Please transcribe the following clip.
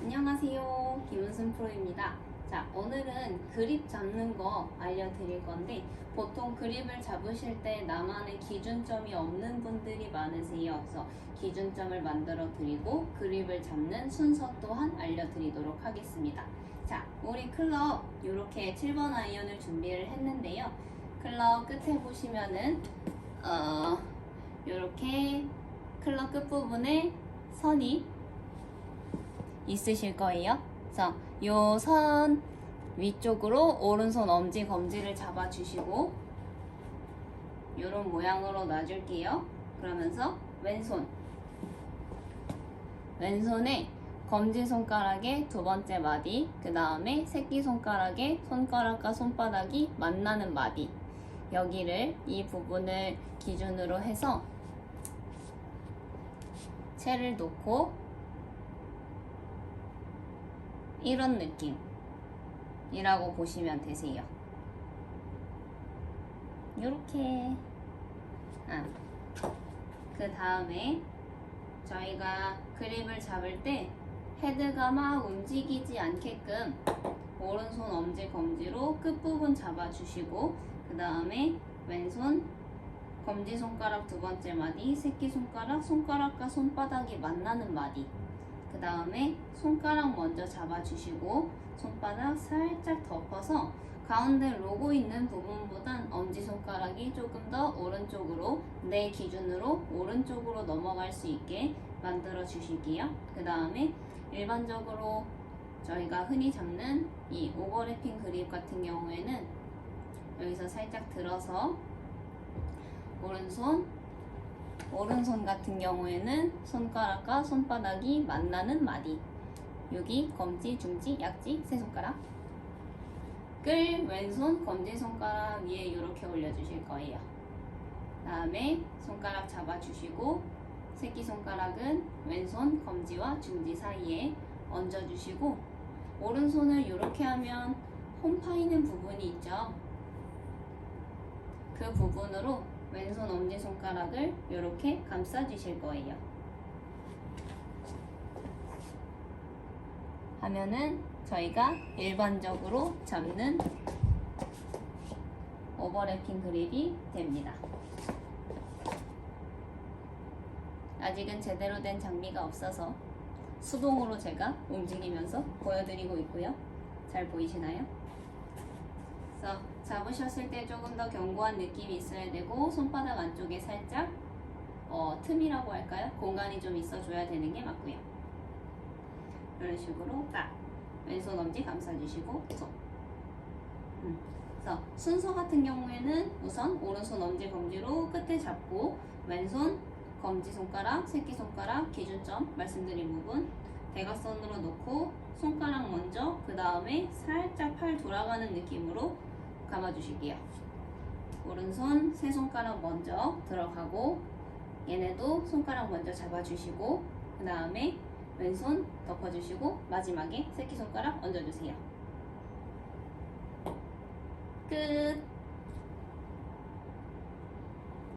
안녕하세요. 김은순 프로입니다. 자, 오늘은 그립 잡는 거 알려드릴 건데, 보통 그립을 잡으실 때 나만의 기준점이 없는 분들이 많으세요. 그래서 기준점을 만들어 드리고, 그립을 잡는 순서 또한 알려드리도록 하겠습니다. 자, 우리 클럽 이렇게 7번 아이언을 준비를 했는데요. 클럽 끝에 보시면은, 어, 이렇게 클럽 끝부분에 선이 있으실 거예요. 그래서 요 선 위쪽으로 오른손 엄지 검지를 잡아주시고 이런 모양으로 놔줄게요. 그러면서 왼손 왼손에 검지 손가락의 두 번째 마디, 그 다음에 새끼 손가락의 손가락과 손바닥이 만나는 마디 여기를 이 부분을 기준으로 해서 채를 놓고 이런 느낌이라고 보시면 되세요. 이렇게 아. 그 다음에 저희가 그립을 잡을 때 헤드가 막 움직이지 않게끔 오른손 엄지 검지로 끝부분 잡아주시고 그 다음에 왼손 검지 손가락 두 번째 마디, 새끼 손가락, 손가락과 손바닥이 만나는 마디. 그 다음에 손가락 먼저 잡아주시고 손바닥 살짝 덮어서 가운데 로고 있는 부분보단 엄지손가락이 조금 더 오른쪽으로 내 기준으로 오른쪽으로 넘어갈 수 있게 만들어 주실게요. 그 다음에 일반적으로 저희가 흔히 잡는 이 오버래핑 그립 같은 경우에는 여기서 살짝 들어서 오른손 오른손 같은 경우에는 손가락과 손바닥이 만나는 마디. 여기 검지, 중지, 약지, 세 손가락. 끌 왼손 검지 손가락 위에 이렇게 올려주실 거예요. 다음에 손가락 잡아주시고 새끼 손가락은 왼손 검지와 중지 사이에 얹어주시고 오른손을 이렇게 하면 홈 파이는 부분이 있죠. 그 부분으로 왼손 엄지손가락을 이렇게 감싸 주실 거예요. 하면은 저희가 일반적으로 잡는 오버래핑 그립이 됩니다. 아직은 제대로 된 장비가 없어서 수동으로 제가 움직이면서 보여드리고 있고요. 잘 보이시나요? 그래서 잡으셨을 때 조금 더 견고한 느낌이 있어야 되고 손바닥 안쪽에 살짝 어, 틈이라고 할까요? 공간이 좀 있어줘야 되는 게 맞고요. 이런 식으로 딱 왼손 엄지 감싸주시고 손. 음. 순서 같은 경우에는 우선 오른손 엄지 검지로 끝에 잡고 왼손 검지 손가락, 새끼 손가락 기준점 말씀드린 부분 대각선으로 놓고 손가락 먼저 그 다음에 살짝 팔 돌아가는 느낌으로 감아주실게요. 오른손 세 손가락 먼저 들어가고 얘네도 손가락 먼저 잡아주시고 그 다음에 왼손 덮어주시고 마지막에 새끼손가락 얹어주세요. 끝!